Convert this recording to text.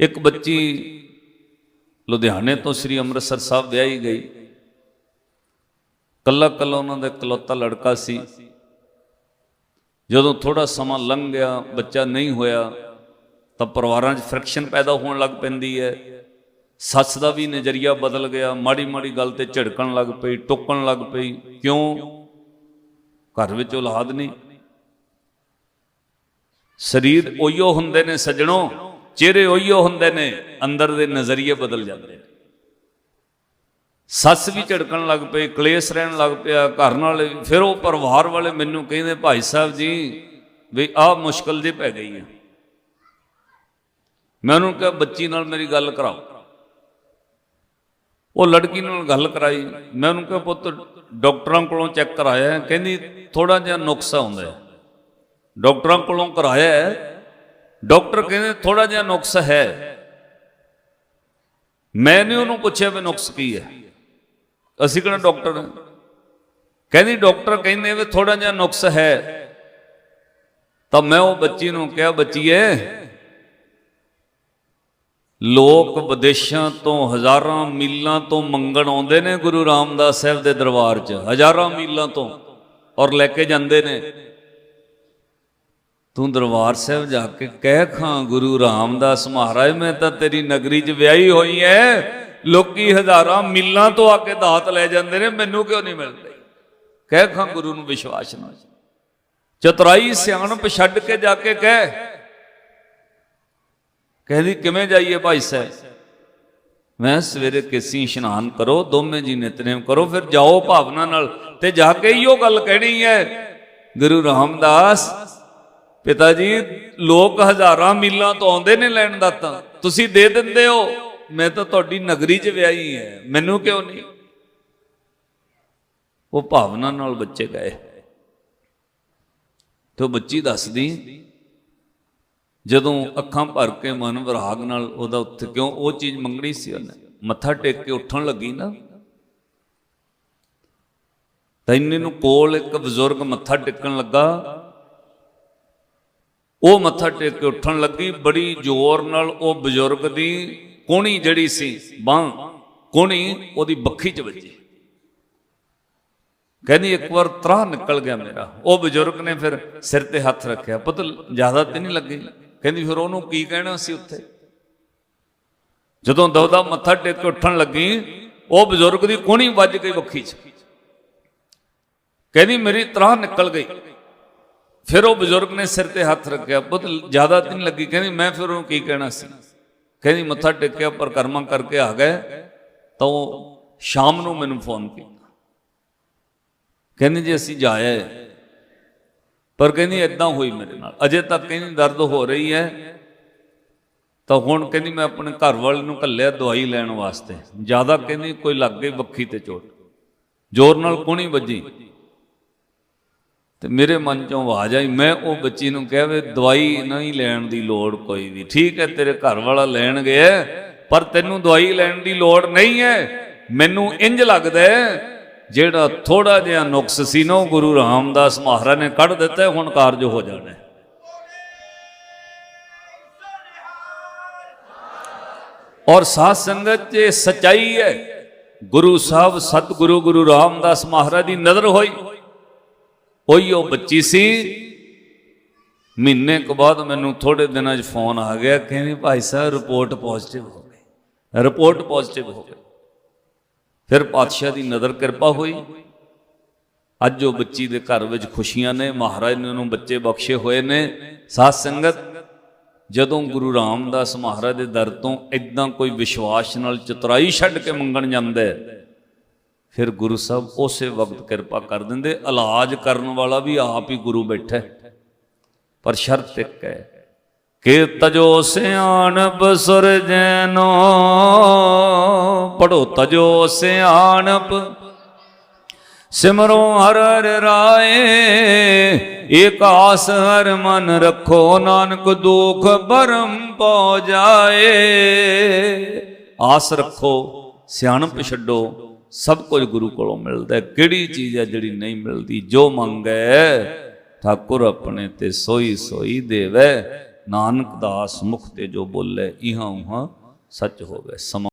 ਇੱਕ ਬੱਚੀ ਲੁਧਿਆਣੇ ਤੋਂ ਸ੍ਰੀ ਅੰਮ੍ਰਿਤਸਰ ਸਾਹਿਬ ਵਿਆਹੀ ਗਈ। ਕੱਲਾ ਕੱਲਾ ਉਹਨਾਂ ਦਾ ਇਕਲੌਤਾ ਲੜਕਾ ਸੀ। ਜਦੋਂ ਥੋੜਾ ਸਮਾਂ ਲੰਘ ਗਿਆ, ਬੱਚਾ ਨਹੀਂ ਹੋਇਆ, ਤਾਂ ਪਰਿਵਾਰਾਂ 'ਚ ਫ੍ਰਿਕਸ਼ਨ ਪੈਦਾ ਹੋਣ ਲੱਗ ਪੈਂਦੀ ਹੈ। ਸੱਸ ਦਾ ਵੀ ਨਜ਼ਰੀਆ ਬਦਲ ਗਿਆ, ਮਾੜੀ ਮਾੜੀ ਗੱਲ ਤੇ ਝਿੜਕਣ ਲੱਗ ਪਈ, ਟੋਕਣ ਲੱਗ ਪਈ, ਕਿਉਂ? ਘਰ ਵਿੱਚ ਔਲਾਦ ਨਹੀਂ। ਸਰੀਰ ਉਹੀਓ ਹੁੰਦੇ ਨੇ ਸਜਣੋ। ਚਿਹਰੇ ਉਹੀਓ ਹੁੰਦੇ ਨੇ, ਅੰਦਰ ਦੇ ਨਜ਼ਰੀਏ ਬਦਲ ਜਾਂਦੇ ਨੇ। ਸੱਸ ਵੀ ਝੜਕਣ ਲੱਗ ਪਈ, ਕਲੇਸ਼ ਰਹਿਣ ਲੱਗ ਪਿਆ, ਘਰ ਨਾਲ ਫਿਰ ਉਹ ਪਰਿਵਾਰ ਵਾਲੇ ਮੈਨੂੰ ਕਹਿੰਦੇ, ਭਾਈ ਸਾਹਿਬ ਜੀ, ਵੀ ਆਹ ਮੁਸ਼ਕਲ ਜੀ ਪੈ ਗਈ ਹੈ ਮੈਂ ਉਹਨੂੰ ਕਿਹਾ, ਬੱਚੀ ਨਾਲ ਮੇਰੀ ਗੱਲ ਕਰਾਓ। ਉਹ ਲੜਕੀ ਨਾਲ ਗੱਲ ਕਰਾਈ। ਮੈਂ ਉਹਨੂੰ ਕਿਹਾ, ਪੁੱਤ, ਡਾਕਟਰਾਂ ਕੋਲੋਂ ਚੈੱਕ ਕਰਾਇਆ ਕਹਿੰਦੀ ਥੋੜਾ ਜਿਹਾ ਨੁਕਸਾ ਹੁੰਦਾ ਹੈ। ਡਾਕਟਰਾਂ ਕੋਲੋਂ ਕਰਾਇਆ ਡਾਕਟਰ ਕਹਿੰਦੇ ਥੋੜਾ ਜਿਹਾ ਨੁਕਸ ਹੈ। ਮੈਨੇ ਉਹਨੂੰ ਪੁੱਛਿਆ ਵੀ ਨੁਕਸ ਕੀ ਹੈ। ਅਸੀਂ ਕਿਹੜਾ ਡਾਕਟਰ ਕਹਿੰਦੀ ਡਾਕਟਰ ਕਹਿੰਦੇ ਵੀ ਥੋੜਾ ਜਿਹਾ ਨੁਕਸ ਹੈ। ਤਾਂ ਮੈਂ ਉਹ ਬੱਚੀ ਨੂੰ ਕਿਹਾ, ਬੱਚੀਏ, ਲੋਕ ਵਿਦੇਸ਼ਾਂ ਤੋਂ ਹਜ਼ਾਰਾਂ ਮੀਲਾਂ ਤੋਂ ਮੰਗਣ ਆਉਂਦੇ ਨੇ ਗੁਰੂ ਰਾਮਦਾਸ ਸਾਹਿਬ ਦੇ ਦਰਬਾਰ 'ਚ, ਹਜ਼ਾਰਾਂ ਮੀਲਾਂ ਤੋਂ ਔਰ ਲੈ ਕੇ ਜਾਂਦੇ ਨੇ। ਤੂੰ ਦਰਬਾਰ ਸਾਹਿਬ ਜਾ ਕੇ ਕਹਿ ਖਾਂ ਗੁਰੂ ਰਾਮਦਾਸ ਮਹਾਰਾਜ, ਮੈਂ ਤਾਂ ਤੇਰੀ ਨਗਰੀ 'ਚ ਵਿਆਹੀ ਹੋਈ ਐ। ਲੋਕੀ ਹਜ਼ਾਰਾਂ ਮੀਲਾਂ ਤੋਂ ਆ ਕੇ ਦਾਤ ਲੈ ਜਾਂਦੇ ਨੇ, ਮੈਨੂੰ ਕਿਉਂ ਨਹੀਂ ਮਿਲਦੀ? ਕਹਿ ਖਾਂ ਗੁਰੂ ਨੂੰ ਵਿਸ਼ਵਾਸ ਨਾ ਚਤੁਰਾਈ ਸਿਆਣਪ ਛੱਡ ਕੇ ਜਾ ਕੇ ਕਹਿ। ਕਹਿੰਦੀ, ਕਿਵੇਂ ਜਾਈਏ ਭਾਈ ਸਾਹਿਬ? ਮੈਂ ਸਵੇਰੇ ਕਿਸੀ ਇਸ਼ਨਾਨ ਕਰੋ, ਦੋਵੇਂ ਜੀ ਨਿਤਨੇਮ ਕਰੋ, ਫਿਰ ਜਾਓ ਭਾਵਨਾ ਨਾਲ ਤੇ ਜਾ ਕੇ ਹੀ ਉਹ ਗੱਲ ਕਹਿਣੀ ਹੈ ਗੁਰੂ ਰਾਮਦਾਸ ਪਿਤਾ ਜੀ, ਲੋਕ ਹਜ਼ਾਰਾਂ ਮੀਲਾਂ ਤੋਂ ਆਉਂਦੇ ਨੇ ਲੈਣ ਦਾ ਤਾਂ। ਤੁਸੀਂ ਦੇ ਦਿੰਦੇ ਹੋ। ਮੈਂ ਤਾਂ ਤੁਹਾਡੀ ਨਗਰੀ 'ਚ ਵਿਆਹੀ ਹੈ। ਮੈਨੂੰ ਕਿਉਂ ਨਹੀਂ? ਉਹ ਭਾਵਨਾ ਨਾਲ ਬੱਚੇ ਗਏ। ਤੇ ਉਹ ਬੱਚੀ ਦੱਸਦੀ, ਜਦੋਂ ਅੱਖਾਂ ਭਰ ਕੇ ਮਨ ਵਿਰਾਗ ਨਾਲ ਉਹਦਾ ਉੱਥੇ ਕਿਉਂ ਉਹ ਚੀਜ਼ ਮੰਗਣੀ ਸੀ ਉਹਨੇ? ਮੱਥਾ ਟੇਕ ਕੇ ਉੱਠਣ ਲੱਗੀ ਨਾ। ਤਾਂ ਇੰਨੇ ਨੂੰ ਕੋਲ ਇੱਕ ਬਜ਼ੁਰਗ ਮੱਥਾ ਟੇਕਣ ਲੱਗਾ। ਉਹ ਮੱਥਾ ਟੇਕ ਕੇ ਉੱਠਣ ਲੱਗੀ, ਬੜੀ ਜ਼ੋਰ ਨਾਲ ਉਹ ਬਜ਼ੁਰਗ ਦੀ ਕੋਣੀ ਜਿਹੜੀ ਸੀ, ਬਾਹ, ਕੋਣੀ ਉਹਦੀ ਬੱਖੀ 'ਚ ਵੱਜੀ। ਕਹਿੰਦੀ, ਇੱਕ ਵਾਰ ਤਰਾਹ ਨਿਕਲ ਗਿਆ ਮੇਰਾ। ਉਹ ਬਜ਼ੁਰਗ ਨੇ ਫਿਰ ਸਿਰ ਤੇ ਹੱਥ ਰੱਖਿਆ। ਪੁੱਤ, ਜ਼ਿਆਦਾ ਤੇ ਨਹੀਂ ਲੱਗੀ? ਕਹਿੰਦੀ, ਫਿਰ ਉਹਨੂੰ ਕੀ ਕਹਿਣਾ ਸੀ ਉੱਥੇ? ਜਦੋਂ ਦਵਦਾ ਮੱਥਾ ਟੇਕ ਕੇ ਉੱਠਣ ਲੱਗੀ, ਉਹ ਬਜ਼ੁਰਗ ਦੀ ਕੋਣੀ ਵੱਜ ਗਈ ਵੱਖੀ 'ਚ। ਕਹਿੰਦੀ, ਮੇਰੀ ਤਰਾਹ ਨਿਕਲ ਗਈ। ਫਿਰ ਉਹ ਬਜ਼ੁਰਗ ਨੇ ਸਿਰ ਤੇ ਹੱਥ ਰੱਖਿਆ ਬਹੁਤ ਜ਼ਿਆਦਾ ਤੇ ਨਹੀਂ ਲੱਗੀ, ਕਹਿੰਦੀ ਮੈਂ ਫਿਰ ਉਹਨੂੰ ਕੀ ਕਹਿਣਾ ਸੀ? ਕਹਿੰਦੀ ਮੱਥਾ ਟੇਕਿਆ, ਪਰ ਕਰਮਾਂ ਕਰਕੇ ਆ ਗਏ, ਤਾਂ ਉਹ ਸ਼ਾਮ ਨੂੰ ਮੈਨੂੰ ਫੋਨ ਕੀਤਾ। ਕਹਿੰਦੀ ਜੀ ਅਸੀਂ ਜਾਇਆ ਪਰ ਕਹਿੰਦੀ ਇਦਾਂ ਹੋਈ ਮੇਰੇ ਨਾਲ। ਅਜੇ ਤੱਕ ਕਹਿੰਦੀ ਦਰਦ ਹੋ ਰਹੀ ਹੈ। ਤਾਂ ਹੁਣ ਕਹਿੰਦੀ ਮੈਂ ਆਪਣੇ ਘਰ ਵਾਲੇ ਨੂੰ ਘੱਲਿਆ ਦਵਾਈ ਲੈਣ ਵਾਸਤੇ। ਜ਼ਿਆਦਾ ਕਹਿੰਦੀ ਕੋਈ ਲੱਗ ਵੱਖੀ ਬੱਖੀ ਤੇ ਚੋਟ। ਜ਼ੋਰ ਨਾਲ ਕੋਣੀ ਵੱਜੀ। ਤੇ ਮੇਰੇ ਮਨ ਚੋਂ ਆਵਾਜ਼ ਆਈ, ਮੈਂ ਉਹ ਬੱਚੀ ਨੂੰ ਕਿਹਾ ਵੀ ਦਵਾਈ ਨਹੀਂ ਲੈਣ ਦੀ ਲੋੜ ਕੋਈ ਵੀ। ਠੀਕ ਹੈ, ਤੇਰੇ ਘਰ ਵਾਲਾ ਲੈਣ ਗਿਆ, ਪਰ ਤੈਨੂੰ ਦਵਾਈ ਲੈਣ ਦੀ ਲੋੜ ਨਹੀਂ ਹੈ। ਮੈਨੂੰ ਇੰਜ ਲੱਗਦਾ ਹੈ, ਜਿਹੜਾ ਥੋੜਾ ਜਿਹਾ ਨੁਕਸ ਸੀ ਨਾ, ਉਹ ਗੁਰੂ ਰਾਮਦਾਸ ਮਹਾਰਾਜ ਨੇ ਕੱਢ ਦਿੱਤਾ ਹੁਣ ਕਾਰਜ ਹੋ ਜਾਣਾ ਔਰ ਸਾਧ ਸੰਗਤ 'ਚ ਸਚਾਈ ਹੈ, ਗੁਰੂ ਸਾਹਿਬ ਸਤਿਗੁਰੂ ਗੁਰੂ ਰਾਮਦਾਸ ਮਹਾਰਾਜ ਦੀ ਨਜ਼ਰ ਹੋਈ। ਉਹੀ ਉਹ ਬੱਚੀ ਸੀ। ਮਹੀਨੇ ਕੁ ਬਾਅਦ ਮੈਨੂੰ ਥੋੜੇ ਦਿਨਾਂ 'ਚ ਫੋਨ ਆ ਗਿਆ ਕਹਿੰਦੇ, ਭਾਈ ਸਾਹਿਬ ਰਿਪੋਰਟ ਪੋਜ਼ਿਟਿਵ ਹੋ ਗਈ। ਰਿਪੋਰਟ ਪੋਜ਼ਿਟਿਵ ਹੋ ਗਈ। ਫਿਰ ਪਾਤਸ਼ਾਹ ਦੀ ਨਜ਼ਰ ਕਿਰਪਾ ਹੋਈ। ਅੱਜ ਉਹ ਬੱਚੀ ਦੇ ਘਰ ਵਿੱਚ ਖੁਸ਼ੀਆਂ ਨੇ। ਮਹਾਰਾਜ ਨੇ ਉਹਨੂੰ ਬੱਚੇ ਬਖਸ਼ੇ ਹੋਏ ਨੇ। ਸਾਧ ਸੰਗਤ, ਜਦੋਂ ਗੁਰੂ ਰਾਮਦਾਸ ਮਹਾਰਾਜ ਦੇ ਦਰ ਤੋਂ ਇਦਾਂ ਕੋਈ ਵਿਸ਼ਵਾਸ ਨਾਲ ਚਤੁਰਾਈ ਛੱਡ ਕੇ ਮੰਗਣ ਜਾਂਦਾ ਹੈ ਫਿਰ ਗੁਰੂ ਸਾਹਿਬ ਉਸੇ ਵਕਤ ਕਿਰਪਾ ਕਰ ਦਿੰਦੇ, ਇਲਾਜ ਕਰਨ ਵਾਲਾ ਵੀ ਆਪ ਹੀ ਗੁਰੂ ਬੈਠਾ। ਪਰ ਸ਼ਰਤ ਇੱਕ ਹੈ ਕਿ ਤਜੋ ਸਿਆਣਪ ਸੁਰਜੈਨੋ ਪੜੋ ਤਜੋ ਸਿਆਣਪ, ਸਿਮਰੋ ਹਰ ਹਰ ਰਾਏ ਏਕ ਆਸ ਹਰ ਮਨ ਰੱਖੋ, ਨਾਨਕ ਦੁਖ ਭਰਮ ਪਉ ਜਾਏ। ਆਸ ਰੱਖੋ, ਸਿਆਣਪ ਛੱਡੋ। ਸਭ ਕੁਝ ਗੁਰੂ ਕੋਲੋਂ ਮਿਲਦਾ ਕਿਹੜੀ ਚੀਜ਼ ਹੈ ਜਿਹੜੀ ਨਹੀਂ ਮਿਲਦੀ? ਜੋ ਮੰਗੈ, ਠਾਕੁਰ ਆਪਣੇ ਤੇ ਸੋਈ ਸੋਈ ਦੇਵੇ। ਨਾਨਕ ਦਾਸ ਮੁਖ ਤੇ ਜੋ ਬੋਲੇ, ਇਹਾਂ ਉਹਾਂ ਸੱਚ ਹੋਵੇ, ਸਮਾਂ